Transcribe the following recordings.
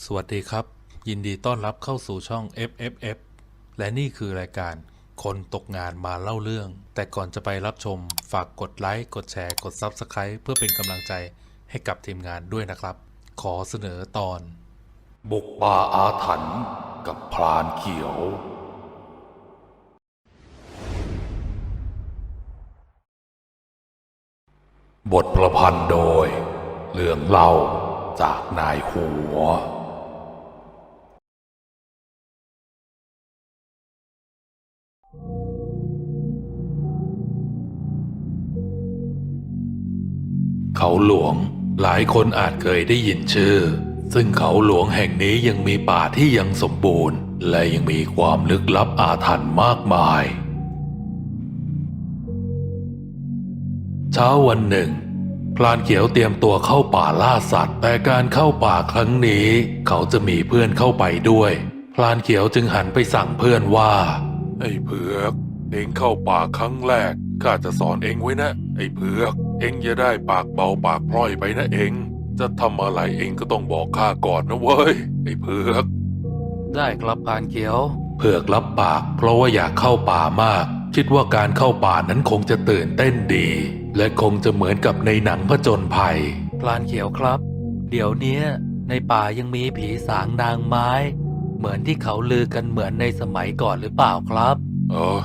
สวัสดีครับ ยินดีต้อนรับเข้าสู่ช่อง FFF และนี่คือรายการคนตกงานมาเล่าเรื่อง แต่ก่อนจะไปรับชมฝากกดไลค์กดแชร์กด Subscribe เพื่อเป็นกำลังใจให้กับทีมงานด้วยนะครับ ขอเสนอตอน บุกป่าอาถรรพ์กับพรานเขียว บทประพันธ์โดย เรื่องเล่าจากนายหัว เขาหลวง หลายคนอาจเคยได้ยินชื่อ ซึ่งเขาหลวงแห่งนี้ยังมีป่าที่ยังสมบูรณ์ และยังมีความลึกลับอาถรรพ์มากมาย เช้าวันหนึ่งพลานเขียวเตรียมตัวเข้าป่าล่าสัตว์ แต่การเข้าป่าครั้งนี้ เขาจะมีเพื่อนเข้าไปด้วย พลานเขียวจึงหันไปสั่งเพื่อนว่าไอ้เผือก เองเข้าป่าครั้งแรกข้าจะสอนเองไว้นะ ไอ้เผือก เองอย่าได้ปากเบาปากพร่อยไปนะเอง จะทำอะไรเองก็ต้องบอกข้าก่อนนะเว้ยไอ้เผือก ได้ครับพานเขียว เผือกรับปาก เพราะว่าอยากเข้าป่ามาก คิดว่าการเข้าป่านั้นคงจะตื่นเต้นดี และคงจะเหมือนกับในหนังผจญภัย พลานเขียวครับ เดี๋ยวเนี้ยในป่ายังมีผีสางนางไม้ เหมือนที่เขาลือกันเหมือนในสมัยก่อนหรือเปล่าครับ เออ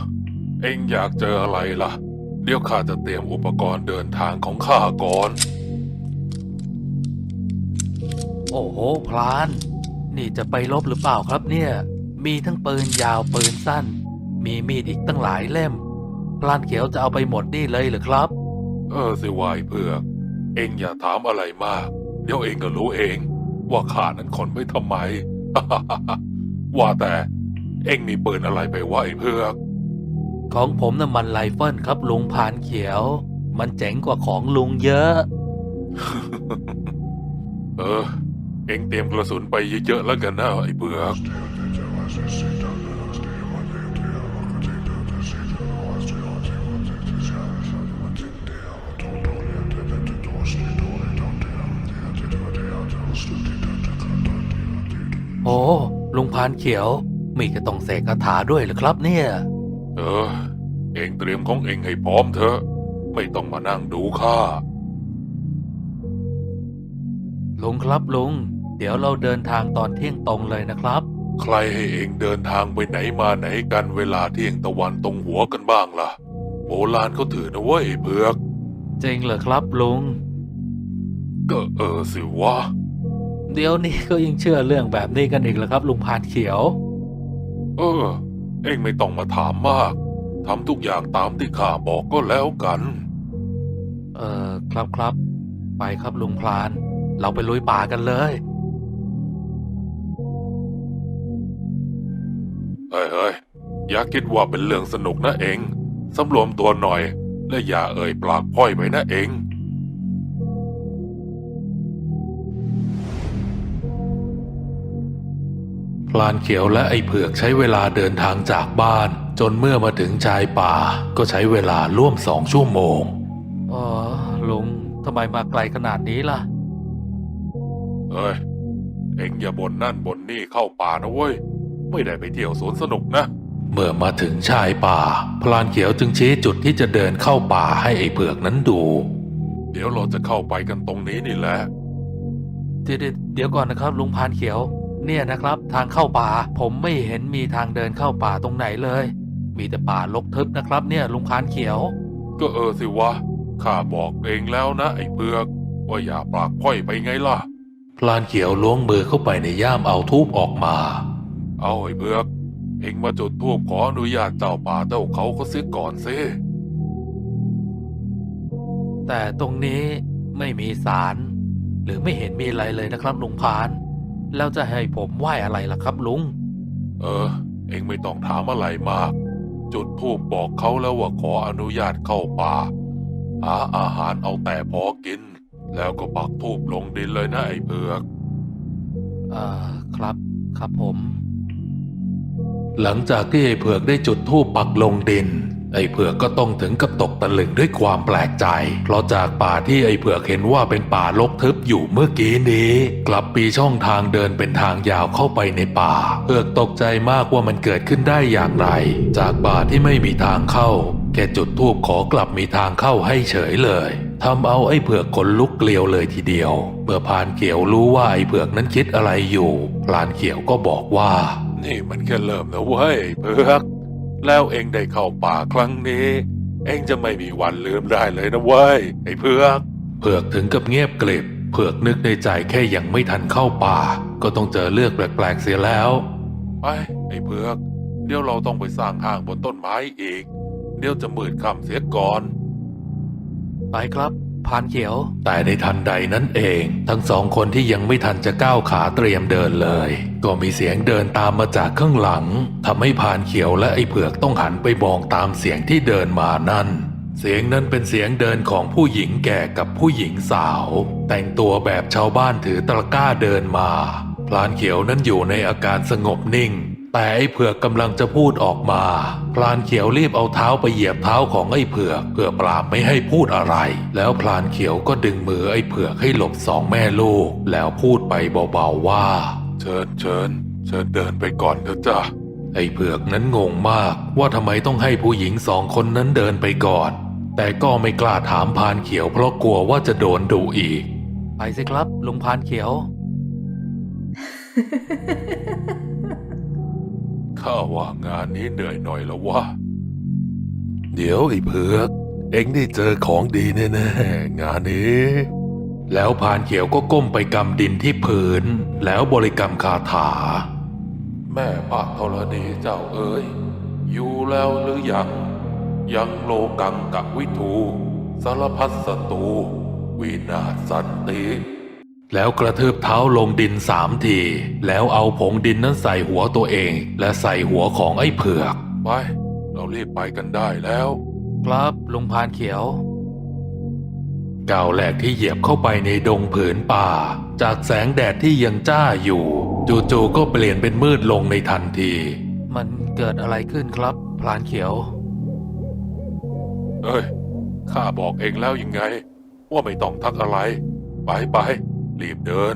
เอ็งอยากเจออะไรล่ะ เดี๋ยวข้าจะเตรียมอุปกรณ์เดินทางของข้าก่อน โอ้โห พลาน นี่จะไปลบหรือเปล่าครับเนี่ย มีทั้งปืนยาวปืนสั้น มีมีดอีกตั้งหลายเล่ม พลานเขียวจะเอาไปหมดนี่เลยหรือครับ เออสิวายเผือกเอ็งอย่าถามอะไรมาก เดี๋ยวเอ็งก็รู้เอง ว่าข้านั้นคนไม่ทำไม ว่าแต่ เอ็งมีปืนอะไรไปวะไอ้เผือก ของผมน่ะมันไรเฟิลครับลุงพานเขียว มันเจ๋งกว่าของลุงเยอะ เออ เอ็งเตรียมกระสุนไปเยอะๆแล้วกันนะไอ้เผือกโอ้ลุงพานเขียว มีจะต้องเสกคาถาด้วยเหรือครับเนี่ย เออ เอ็งเตรียมของเอ็งให้พร้อมเถอะ ไม่ต้องมานั่งดูข้าลุงครับลุง เดี๋ยวเราเดินทางตอนเที่ยงตรงเลยนะครับ ใครให้เองเดินทางไปไหนมาไหนกันเวลาเที่ยงตะวันตรงหัวกันบ้างล่ะ โบราณเขาถือนะเว้ยไอ้เผือก จริงเหรอครับลุง ก็เออสิวะ เดี๋ยวนี้ก็ยังเชื่อเรื่องแบบนี้กันอีกเหรอครับ ลุงพานเขียว เออ เอ็งไม่ต้องมาถามมาก ทำทุกอย่างตามที่ข้าบอกก็แล้วกัน เออครับครับ ไปครับลุงพลาน เราไปลุยป่ากันเลยเฮ้ยเฮ้ยอย่าคิดว่าเป็นเรื่องสนุกนะเอง สำรวมตัวหน่อย และอย่าเอ่ยปากพร่อยไปนะเอง ลานเขียวและไอ้เผือกใช้เวลาเดินทางจากบ้าน จนเมื่อมาถึงชายป่าก็ใช้เวลาร่วมสองชั่วโมงอ๋อลุงทำไมมาไกลขนาดนี้ล่ะ เอ้ย เอ็งอย่าบ่นนั่นบ่นนี่เข้าป่านะเว้ย ไม่ได้ไปเที่ยวสวนสนุกนะ เมื่อมาถึงชายป่า พลานเขียวจึงชี้จุดที่จะเดินเข้าป่าให้ไอ้เผือกนั้นดู เดี๋ยวเราจะเข้าไปกันตรงนี้นี่แหละ เดี๋ยวเดี๋ยวเดี๋ยวก่อนนะครับลุงพานเขียว เนี่ยนะครับ ทางเข้าป่า ผมไม่เห็นมีทางเดินเข้าป่าตรงไหนเลย มีแต่ป่ารกทึบนะครับ เนี่ยลุงพานเขียว ก็เออสิวะข้าบอกเองแล้วนะไอ้เผือกว่าอย่าปากพ้อยไปไงล่ะ พลานเขียวล้วงมือเข้าไปในย่ามเอาทูบออกมา เอาไอ้เผือก เองมาจุดทูบขออนุญาตเจ้าป่าเจ้าเขาก็เสียก่อนสิแต่ตรงนี้ไม่มีสาร หรือไม่เห็นมีอะไรเลยนะครับลุงพาน แล้วจะให้ผมไหว้อะไรล่ะครับลุง เออ เองไม่ต้องถามอะไรมาก จุดทูบบอกเขาแล้วว่าขออนุญาตเข้าป่า หาอาหารเอาแต่พอกิน แล้วก็ปักทูบลงดินเลยนะไอ้เผือกเอ่อครับครับผม หลังจากที่ไอ้เผือกได้จุดทูบปักลงดิน ไอ้เผือกก็ต้องถึงกับตกตะลึงด้วยความแปลกใจ เพราะจากป่าที่ไอ้เผือกเห็นว่าเป็นป่ารกทึบอยู่เมื่อกี้นี้ กลับปีช่องทางเดินเป็นทางยาวเข้าไปในป่า เผือกตกใจมากว่ามันเกิดขึ้นได้อย่างไร จากป่าที่ไม่มีทางเข้า แกจุดทูบขอกลับมีทางเข้าให้เฉยเลยทำเอาไอ้เผือกขนลุกเกลียวเลยทีเดียว เมื่อพานเขียวรู้ว่าไอ้เผือกนั้นคิดอะไรอยู่พานเขียวก็บอกว่า นี่มันแค่เริ่มนะเว้ยเผือก แล้วเองได้เข้าป่าครั้งนี้ เองจะไม่มีวันลืมได้เลยนะเว้ยไอ้เผือกเผือกถึงกับเงียบกริบเผือกนึกในใจแค่ยังไม่ทันเข้าป่า ก็ต้องเจอเลือกแปลกๆเสียแล้วไปไอ้เผือก เดี๋ยวเราต้องไปสร้างห้างบนต้นไม้อีก เดี๋ยวจะมืดค่ำเสียก่อน ไปครับ พานเขียว แต่ในทันใดนั้นเอง ทั้งสองคนที่ยังไม่ทันจะก้าวขาเตรียมเดินเลย ก็มีเสียงเดินตามมาจากข้างหลังทำให้พานเขียวและไอ้เผือกต้องหันไปมองตามเสียงที่เดินมานั่นเสียงนั้นเป็นเสียงเดินของผู้หญิงแก่กับผู้หญิงสาว แต่งตัวแบบชาวบ้านถือตะกร้าเดินมาพรานเขียวนั้นอยู่ในอาการสงบนิ่ง แต่ไอ้เผือกกำลังจะพูดออกมา พลานเขียวรีบเอาเท้าไปเหยียบเท้าของไอ้เผือกเพื่อปราบไม่ให้พูดอะไร แล้วพลานเขียวก็ดึงมือไอ้เผือกให้หลบสองแม่ลูก แล้วพูดไปเบาๆว่า เชิญเชิญเชิญเดินไปก่อนเถอะจ้ะไอ้เผือกนั้นงงมากว่าทำไมต้องให้ผู้หญิงสองคนนั้นเดินไปก่อน แต่ก็ไม่กล้าถามพลานเขียวเพราะกลัวว่าจะโดนดุอีก ไปสิครับลุงพรานเขียว ข้าว่างานนี้เหนื่อยหน่อยแล้ววะ เดี๋ยวไอ้เผือก เอ็งได้เจอของดีแน่ๆงานนี้ แล้วพานเขียวก็ก้มไปกำดินที่พื้น แล้วบริกรรมคาถา แม่พระธรณีเจ้าเอ๋ย อยู่แล้วหรือยัง ยังโลกังกะวิทูสารพัดศัตรูวินาศสันติ แล้วกระทืบเท้าลงดินสามที แล้วเอาผงดินนั้นใส่หัวตัวเอง และใส่หัวของไอ้เผือก ไป เรารีบไปกันได้แล้ว ครับลุงพรานเขียวก้าวแรกที่เหยียบเข้าไปในดงผืนป่า จากแสงแดดที่ยังจ้าอยู่ จู่ๆก็เปลี่ยนเป็นมืดลงในทันที มันเกิดอะไรขึ้นครับพรานเขียว เอ้ยข้าบอกเองแล้วยังไง ว่าไม่ต้องทักอะไร ไปไป รีบเดิน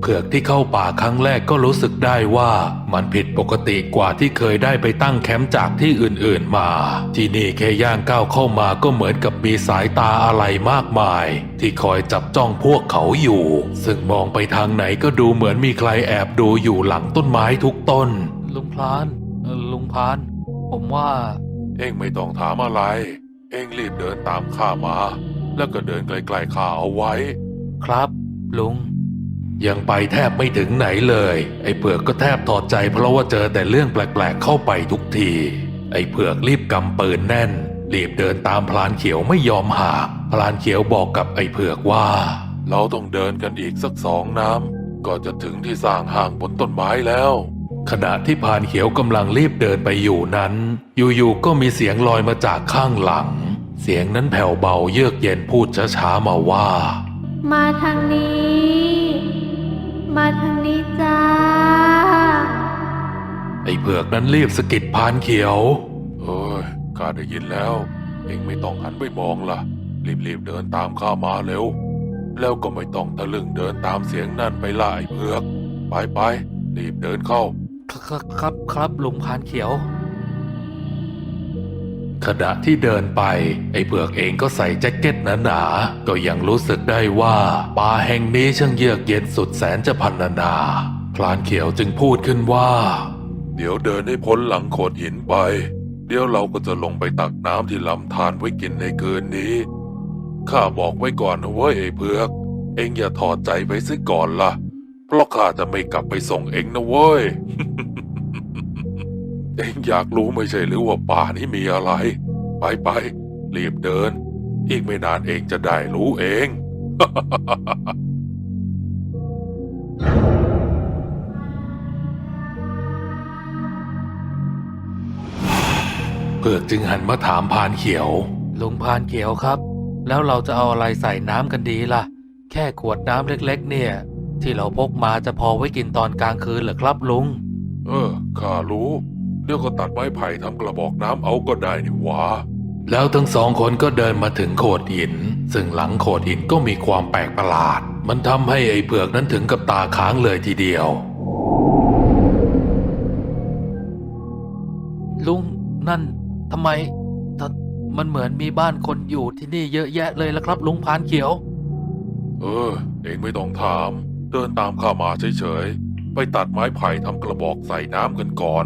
เผือกที่เข้าป่าครั้งแรกก็รู้สึกได้ว่ามันผิดปกติกว่าที่เคยได้ไปตั้งแคมป์จากที่อื่นๆมา ที่นี่แค่ย่างก้าวเข้ามาก็เหมือนกับมีสายตาอะไรมากมาย ที่คอยจับจ้องพวกเขาอยู่ ซึ่งมองไปทางไหนก็ดูเหมือนมีใครแอบดูอยู่หลังต้นไม้ทุกต้น ลุงพรานเอ่อลุงพราน ผมว่า เองไม่ต้องถามอะไร เองรีบเดินตามข้ามา แล้วก็เดินใกล้ๆข้าเอาไว้ ครับ ลุง ยังไปแทบไม่ถึงไหนเลย ไอ้เผือกก็แทบถอดใจเพราะว่าเจอแต่เรื่องแปลกๆ เข้าไปทุกที ไอ้เผือกรีบกำปืนแน่น รีบเดินตามพลานเขียวไม่ยอมห่างพลานเขียวบอกกับไอ้เผือกว่า เราต้องเดินกันอีกสักสองน้ำก็จะถึงที่สร้างห้างบนต้นไม้แล้ว ขณะที่พลานเขียวกำลังรีบเดินไปอยู่นั้น อยู่ๆก็มีเสียงลอยมาจากข้างหลัง เสียงนั้นแผ่วเบาเยือกเย็นพูดช้าๆมาว่า มาทางนี้ มาทางนี้จ้า ไอ้เผือกนั้นรีบสะกิดพานเขียว เอ้ยข้าได้ยินแล้ว เองไม่ต้องหันไปมองล่ะ รีบๆเดินตามข้ามาเร็ว แล้วก็ไม่ต้องทะลึ่งเดินตามเสียงนั่นไปล่าไอ้เผือก ไปไปๆรีบเดินเข้า ครับครับครับลุงพรานเขียว ขณะที่เดินไปไอ้เผือกเองก็ใส่แจ็คเก็ตหนาๆก็ยังรู้สึกได้ว่าป่าแห่งนี้ช่างเยือกเย็นสุดแสนจะพันนานา พลานเขียวจึงพูดขึ้นว่า เดี๋ยวเดินให้พ้นหลังโขดหินไป เดี๋ยวเราก็จะลงไปตักน้ำที่ลำธารไว้กินในคืนนี้ ข้าบอกไว้ก่อนนะเว้ยไอ้เผือก เองอย่าถอดใจไปซิก่อนล่ะ เพราะข้าจะไม่กลับไปส่งเองนะเว้ย เอ็งอยากรู้ไม่ใช่หรือว่าป่านี้มีอะไร ไปไปๆรีบเดิน อีกไม่นานเองจะได้รู้เอง เผือกจึงหันมาถามพานเขียว ลุงพรานเขียวครับ แล้วเราจะเอาอะไรใส่น้ำกันดีล่ะ แค่ขวดน้ำเล็ก ๆ เนี่ย ที่เราพกมาจะพอไว้กินตอนกลางคืนเหรอครับลุง เออข้ารู้ เดี๋ยวก็ตัดไม้ไผ่ทำกระบอกน้ำเอาก็ได้นี่หวะแล้วทั้งสองคนก็เดินมาถึงโขดหิน ซึ่งหลังโขดหินก็มีความแปลกประหลาด มันทำให้ไอ้เผือกนั้นถึงกับตาค้างเลยทีเดียว ลุงนั่นทำไมทมันเหมือนมีบ้านคนอยู่ที่นี่เยอะแยะเลยละครับ ลุงพานเขียว เออ เองไม่ต้องถาม เดินตามข้ามาเฉยๆ ไปตัดไม้ไผ่ทำกระบอกใส่น้ำกันก่อน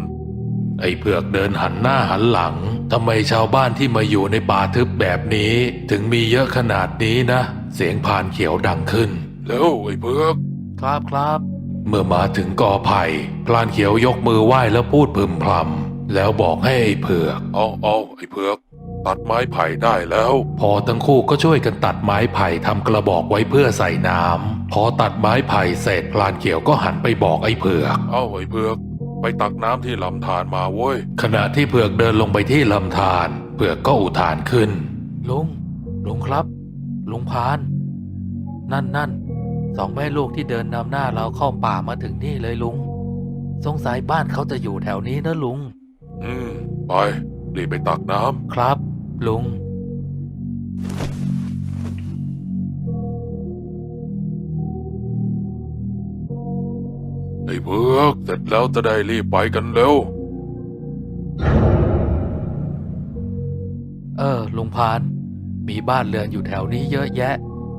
ไอ้เผือกเดินหันหน้าหันหลังทำไมชาวบ้านที่มาอยู่ในป่าทึบแบบนี้ ถึงมีเยอะขนาดนี้นะ เสียงพานเขียวดังขึ้น แล้วไอ้เผือก ครับครับ เมื่อมาถึงกอไผ่พลานเขียวยกมือไหว้แล้วพูดพึมพำแล้วบอกให้ไอ้เผือก เอาเอาไอ้เผือก ตัดไม้ไผ่ได้แล้ว พอทั้งคู่ก็ช่วยกันตัดไม้ไผ่ทำกระบอกไว้เพื่อใส่น้ำพอตัดไม้ไผ่เสร็จพลานเขียวก็หันไปบอกไอ้เผือก เอาไอ้เผือก ไปตักน้ำที่ลำธารมาเว้ย ขณะที่เผือกเดินลงไปที่ลำธารเผือกก็อุทานขึ้น ลุง ลุงครับ ลุงพาน นั่นนั่นสองแม่ลูกที่เดินนำหน้าเราเข้าป่ามาถึงนี่เลยลุง สงสัยบ้านเขาจะอยู่แถวนี้นะลุง อืม ไปรีบไปตักน้ำครับ ลุง เพือกเสร็จแล้วจะได้รีบไปกันเร็ว เออ ลุงพาน มีบ้านเรือนอยู่แถวนี้เยอะแยะ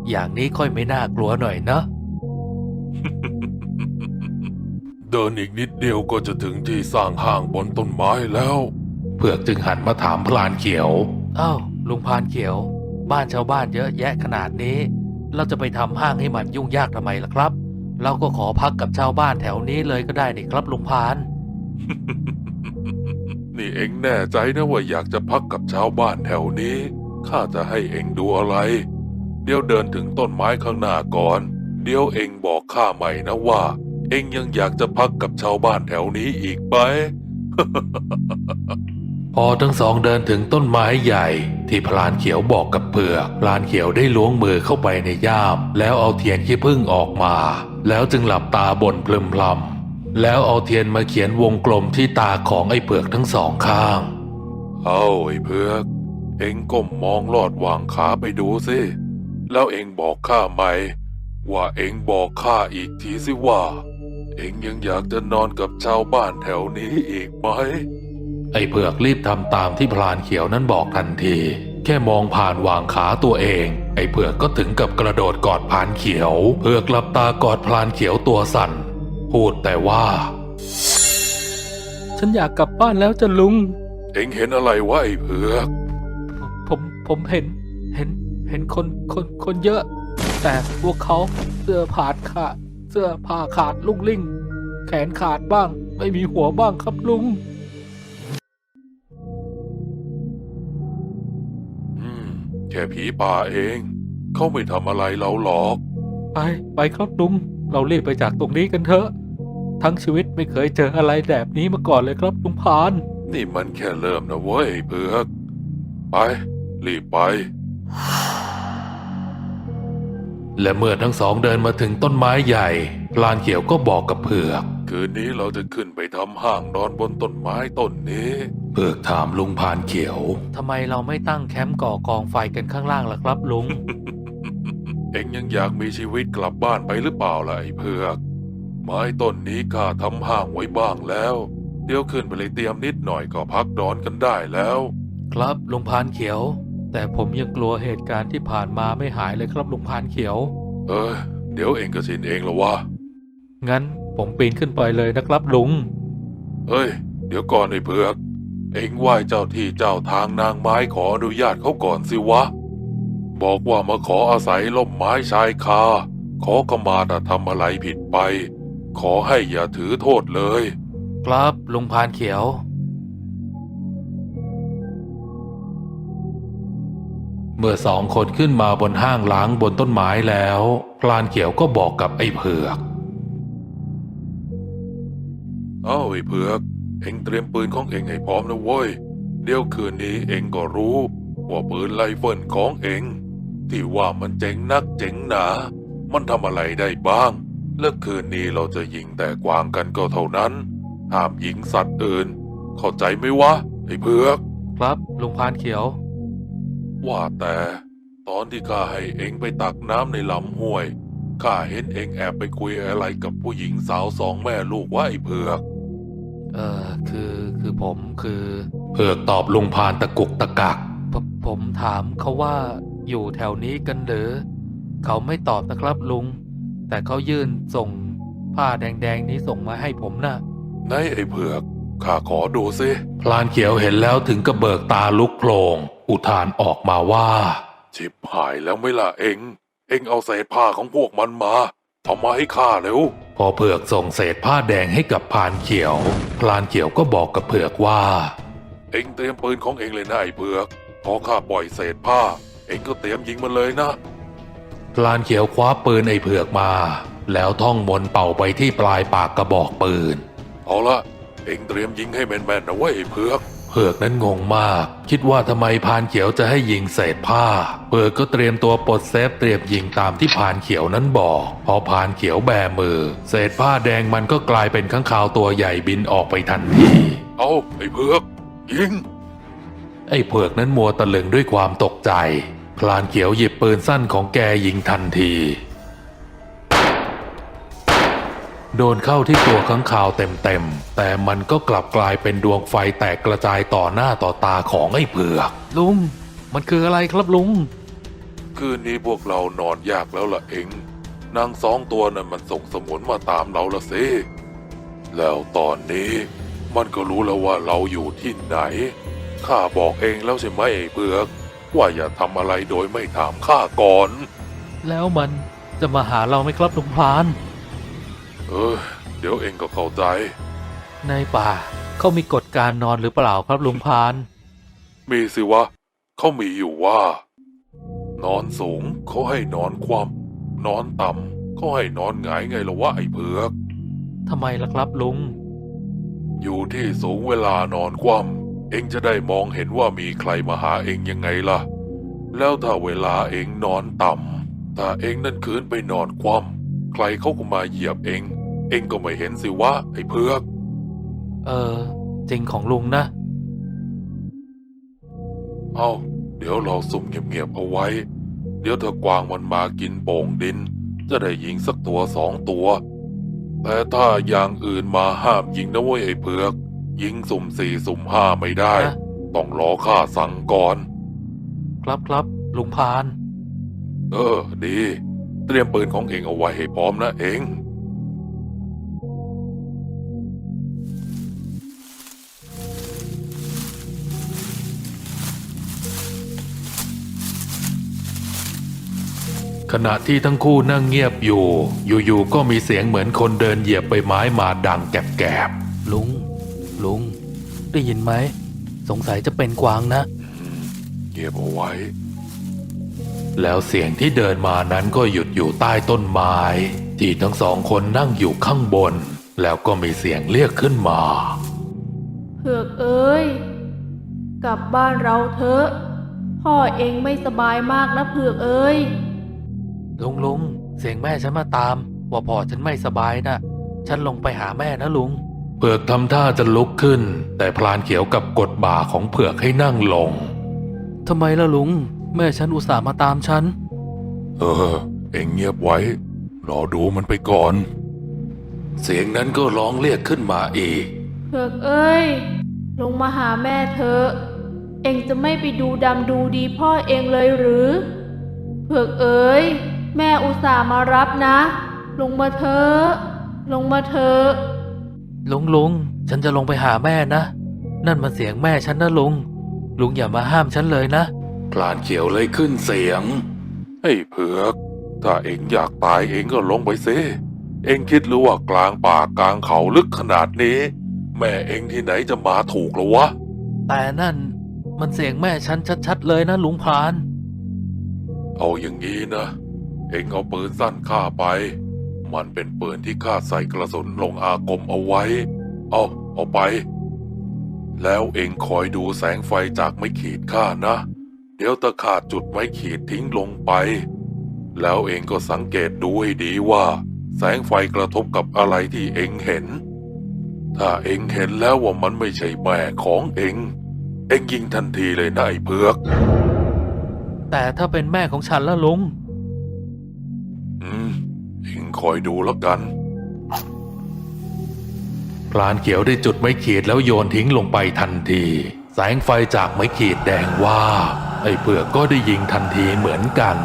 อย่างนี้ค่อยไม่น่ากลัวหน่อยนะเดินอีกนิดเดียวก็จะถึงที่สร้างห้างบนต้นไม้แล้ว เผือกจึงหันมาถามพลานเขียวอ้าวลุงพานเขียว บ้านชาวบ้านเยอะแยะขนาดนี้ เราจะไปทำห้างให้มันยุ่งยากทำไมล่ะครับ เราก็ขอพักกับชาวบ้านแถวนี้เลยก็ได้นี่ครับลุงพาน นี่เอ็งแน่ใจนะว่าอยากจะพักกับชาวบ้านแถวนี้ ข้าจะให้เอ็งดูอะไร เดี๋ยวเดินถึงต้นไม้ข้างหน้าก่อน เดี๋ยวเอ็งบอกข้าใหม่นะว่า เอ็งยังอยากจะพักกับชาวบ้านแถวนี้อีกไหม พอทั้งสองเดินถึงต้นไม้ใหญ่ ที่พลานเขียวบอกกับเผือกพลานเขียวได้ล้วงมือเข้าไปในย่าม แล้วเอาเทียนขี้ผึ้งออกมา แล้วจึงหลับตาบ่นพลึมพลำแล้วเอาเทียนมาเขียนวงกลมที่ตาของไอ้เผือกทั้งสองข้าง เอาไอ้เผือก เอ็งก้มมองลอดวางขาไปดูสิแล้วเอ็งบอกข้าไหม ว่าเอ็งบอกข้าอีกทีสิว่า เอ็งยังอยากจะนอนกับชาวบ้านแถวนี้อีกไหม ไอ้เผือกรีบทำตามที่พลานเขียวนั้นบอกทันที แค่มองผ่านวางขาตัวเอง ไอ้เผือกก็ถึงกับกระโดดกอดพลานเขียว เผือกหลับตากอดพลานเขียวตัวสั่น พูดแต่ว่า ฉันอยากกลับบ้านแล้วจะลุง เอ็งเห็นอะไรวะไอ้เผือก ผมผมเห็น เห็นเห็นคนคนคนเยอะ แต่พวกเขาเสื้อขาดขาดเสื้อผ้าขาดลุงลิงแขนขาดบ้าง ไม่มีหัวบ้างครับลุง แค่ผีป่าเอง เขาไม่ทำอะไรเราหรอก ไปไปครับลุงเรารีบไปจากตรงนี้กันเถอะ ทั้งชีวิตไม่เคยเจออะไรแบบนี้มาก่อนเลยครับลุงพาน นี่มันแค่เริ่มนะเว้ยไอ้เผือกไป รีบไป และเมื่อทั้งสองเดินมาถึงต้นไม้ใหญ่ พลานเขียวก็บอกกับเผือก คืนนี้เราจะขึ้นไปทำห้างนอนบนต้นไม้ต้นนี้เผือกถามลุงพานเขียว ทำไมเราไม่ตั้งแคมป์ก่อกองไฟกันข้างล่างล่ะครับลุง เอ็งยังอยากมีชีวิตกลับบ้านไปหรือเปล่าล่ะไอ้เผือก ไม้ต้นนี้ข้าทำห้างไว้บ้างแล้ว เดี๋ยวขึ้นไปเลยเตรียมนิดหน่อยก็พักนอนกันได้แล้ว ครับลุงพานเขียว แต่ผมยังกลัวเหตุการณ์ที่ผ่านมาไม่หายเลยครับลุงพานเขียว เออเดี๋ยวเองก็ชินเองละวะ งั้น ผมปีนขึ้นไปเลยนะครับลุง เฮ้ย เดี๋ยวก่อนไอ้เผือก เอ็งไหว้เจ้าที่เจ้าทางนางไม้ขออนุญาตเขาก่อนสิวะ บอกว่ามาขออาศัยล่มไม้ชายคา ขอขมาถ้าทำอะไรผิดไป ขอให้อย่าถือโทษเลย ครับลุงพานเขียวเมื่อสองคนขึ้นมาบนห้างล้างบนต้นไม้แล้ว พลานเขียวก็บอกกับไอ้เผือก เอ้าไอ้เผือก เอ็งเตรียมปืนของเอ็งให้พร้อมนะเว้ย เดี๋ยวคืนนี้เอ็งก็รู้ ว่าปืนไลเฟิลของเอ็ง ที่ว่ามันเจ๋งนักเจ๋งหนา มันทำอะไรได้บ้าง และคืนนี้เราจะยิงแต่กวางกันก็เท่านั้น ห้ามยิงสัตว์อื่น เข้าใจไหมวะ ไอ้เผือก ครับลุงพานเขียว ว่าแต่ตอนที่ข้าให้เองไปตักน้ำในลำห้วยข้าเห็นเองแอบไปคุยอะไรกับผู้หญิงสาวสองแม่ลูกว่าไอ้เผือก เออคือคือผมคือเผือกตอบลุงพานตะกุกตะกักผมผมถามเขาว่าอยู่แถวนี้กันหรือ เขาไม่ตอบนะครับลุง แต่เขายื่นส่งผ้าแดงๆนี้ส่งมาให้ผมนะ่ะในไอ้เผือกข้าขอดูสิพลานเขียวเห็นแล้วถึงกระเบิกตาลุกโพลงอุทานออกมาว่า ชิบหายแล้วไม่ล่ะเอง เองเอาเศษผ้าของพวกมันมา เอามาให้ข้าเร็ว พอเผือกส่งเศษผ้าแดงให้กับพลานเขียว พลานเขียวก็บอกกับเผือกว่า เองเตรียมปืนของเองเลยนะไอ้เผือก พอข้าปล่อยเศษผ้า เองก็เตรียมยิงมันเลยนะ พลานเขียวคว้าปืนไอ้เผือกมา แล้วท่องมนต์เป่าไปที่ปลายปากกระบอกปืน เอาละเองเตรียมยิงให้แม่นๆนะเว้ยไอ้เผือก เผือกนั้นงงมาก คิดว่าทำไมพานเขียวจะให้ยิงเศษผ้า เผือกก็เตรียมตัวปลดเซฟเตรียมยิงตามที่พานเขียวนั้นบอก พอพานเขียวแบมือ เศษผ้าแดงมันก็กลายเป็นข้างคาวตัวใหญ่บินออกไปทันที เอาไอ้เผือกยิง ไอ้เผือกนั้นมัวตะลึงด้วยความตกใจพลานเขียวหยิบปืนสั้นของแกยิงทันที โดนเข้าที่ตัวข้างคาวเต็มๆ แต่มันก็กลับกลายเป็นดวงไฟแตกกระจายต่อหน้าต่อตาของไอ้เผือก ลุง มันคืออะไรครับลุง คืนนี้พวกเรานอนยากแล้วล่ะเองนางสองตัวนั้นมันส่งสมุนมาตามเราละสิ แล้วตอนนี้มันก็รู้แล้วว่าเราอยู่ที่ไหน ข้าบอกเองแล้วใช่ไหมไอ้เผือก ว่าอย่าทำอะไรโดยไม่ถามข้าก่อน แล้วมันจะมาหาเราไหมครับลุงพราน เออ เดี๋ยวเองก็เข้าใจ ในป่าเขามีกฎการนอนหรือเปล่าครับลุงพราน มีสิวะ เขามีอยู่ว่า นอนสูงเขาให้นอนคว่ำนอนต่ำเขาให้นอนหงายไงละวะไอ้เผือก ทำไมล่ะครับลุง อยู่ที่สูงเวลานอนคว่ำเองจะได้มองเห็นว่ามีใครมาหาเองยังไงล่ะ แล้วถ้าเวลาเองนอนต่ำถ้าเองนั่นคืนไปนอนคว่ำใครเขาก็มาเหยียบเอง เองก็ไม่เห็นสิวะไอ้เผือก เออ จริงของลุงนะ เอาเดี๋ยวเราซุ่มเงียบๆเอาไว้ เดี๋ยวถ้ากวางมันมากินโป่งดิน จะได้ยิงสักตัวสองตัว แต่ถ้าอย่างอื่นมาห้ามยิงนะเว้ยไอ้เผือก ยิงสุ่มสี่สุ่มห้าไม่ได้ ฮะ ต้องรอข้าสั่งก่อน ครับครับลุงพราน เออ ดี เตรียมปืนของเองเอาไว้ให้พร้อมนะเอง ขณะที่ทั้งคู่นั่งเงียบอยู่ อยู่ๆก็มีเสียงเหมือนคนเดินเหยียบใบไม้มาดังแกรบลุง ลุง ได้ยินไหม สงสัยจะเป็นกวางนะๆเงียบเอาไว้ แล้วเสียงที่เดินมานั้นก็หยุดอยู่ใต้ต้นไม้ ที่ทั้งสองคนนั่งอยู่ข้างบน แล้วก็มีเสียงเรียกขึ้นมาเผือกเอ้ย กลับบ้านเราเถอะ พ่อเองไม่สบายมากนะเผือกเอ้ย ลุงลุงเสียงแม่ฉันมาตาม ว่าพ่อฉันไม่สบายนะฉันลงไปหาแม่นะลุง เผือกทำท่าจะลุกขึ้น แต่พลานเขียวกับกดบ่าของเผือกให้นั่งลงทำไมล่ะลุง แม่ฉันอุตส่าห์มาตามฉัน เออ เอ็งเงียบไว้ รอดูมันไปก่อน เสียงนั้นก็ร้องเรียกขึ้นมาอีก เผือกเอ้ย ลงมาหาแม่เถอะเองจะไม่ไปดูดำดูดีพ่อเองเลยหรือ เผือกเอ้ย แม่อุตส่าห์มารับนะ ลงมาเถอะลงมาเถอะลุงลุงฉันจะลงไปหาแม่นะ นั่นมันเสียงแม่ฉันนะลุง ลุงอย่ามาห้ามฉันเลยนะพลานเขียวเลยขึ้นเสียงไอ้เผือก ถ้าเอ็งอยากตายเอ็งก็ลงไปซิเอ็งคิดหรือว่ากลางป่ากลางเขาลึกขนาดนี้ แม่เอ็งที่ไหนจะมาถูกหรอวะ แต่นั่นมันเสียงแม่ฉันชัดๆเลยนะลุงพราน เอาอย่างนี้นะ เอ็งเอาปืนสั้นข้าไป มันเป็นปืนที่ข้าใส่กระสุนลงอากมเอาไว้ เอาเอาไป แล้วเอ็งคอยดูแสงไฟจากไม้ขีดข้านะ เดี๋ยวตะขาดจุดไม้ขีดทิ้งลงไป แล้วเอ็งก็สังเกตดูให้ดีว่า แสงไฟกระทบกับอะไรที่เอ็งเห็น ถ้าเอ็งเห็นแล้วว่ามันไม่ใช่แม่ของเอ็งเอ็งยิงทันทีเลยนะไอ้เผือก แต่ถ้าเป็นแม่ของฉันละลุง อืมเองคอยดูแล้วกัน พลานเขียวได้จุดไม้ขีดแล้วโยนทิ้งลงไปทันที แสงไฟจากไม้ขีดแดงว่าบไอ้เผือกก็ได้ยิงทันทีเหมือนกัน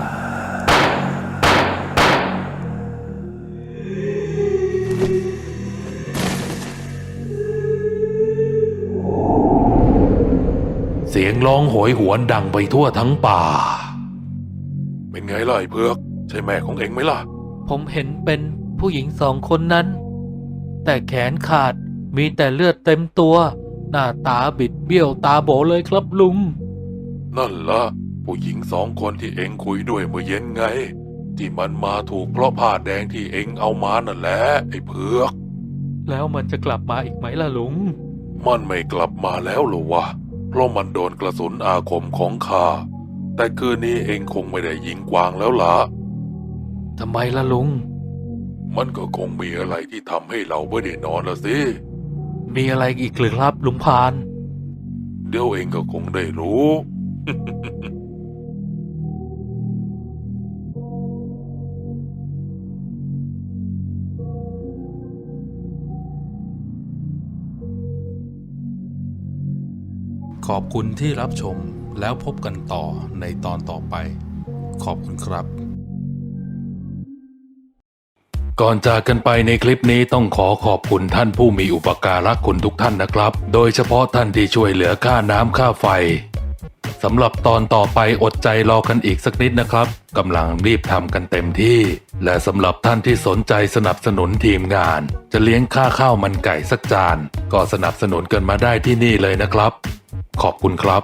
เสียงร้องโหยหวนดังไปทั่วทั้งป่า เป็นไงล่ะไอ้เผือกใช่แม่ของเองไหมล่ะ ผมเห็นเป็นผู้หญิงสองคนนั้น แต่แขนขาดมีแต่เลือดเต็มตัว หน้าตาบิดเบี้ยวตาโบเลยครับลุง นั่นละผู้หญิงสองคนที่เองคุยด้วยเมื่อเย็นไง ที่มันมาถูกเพราะผ้าแดงที่เองเอามานั่นแหละไอ้เผือก แล้วมันจะกลับมาอีกไหมล่ะลุง มันไม่กลับมาแล้วเหรอวะ เพราะมันโดนกระสุนอาคมของข้าแต่คืนนี้เองคงไม่ได้ยิงกวางแล้วล่ะ ทำไมล่ะลุง มันก็คงมีอะไรที่ทำให้เราไม่ได้นอนละสิ มีอะไรอีกหรือครับลุงพาน เดี๋ยวเองก็คงได้รู้ ขอบคุณที่รับชมแล้วพบกันต่อในตอนต่อไป ขอบคุณครับ ก่อนจากกันไปในคลิปนี้ต้องขอขอบคุณท่านผู้มีอุปการะคุณทุกท่านนะครับ โดยเฉพาะท่านที่ช่วยเหลือค่าน้ำค่าไฟสำหรับตอนต่อไปอดใจรอกันอีกสักนิดนะครับกำลังรีบทำกันเต็มที่ และสำหรับท่านที่สนใจสนับสนุนทีมงาน จะเลี้ยงค่าข้าวมันไก่สักจาน ก็สนับสนุนกันมาได้ที่นี่เลยนะครับ ขอบคุณครับ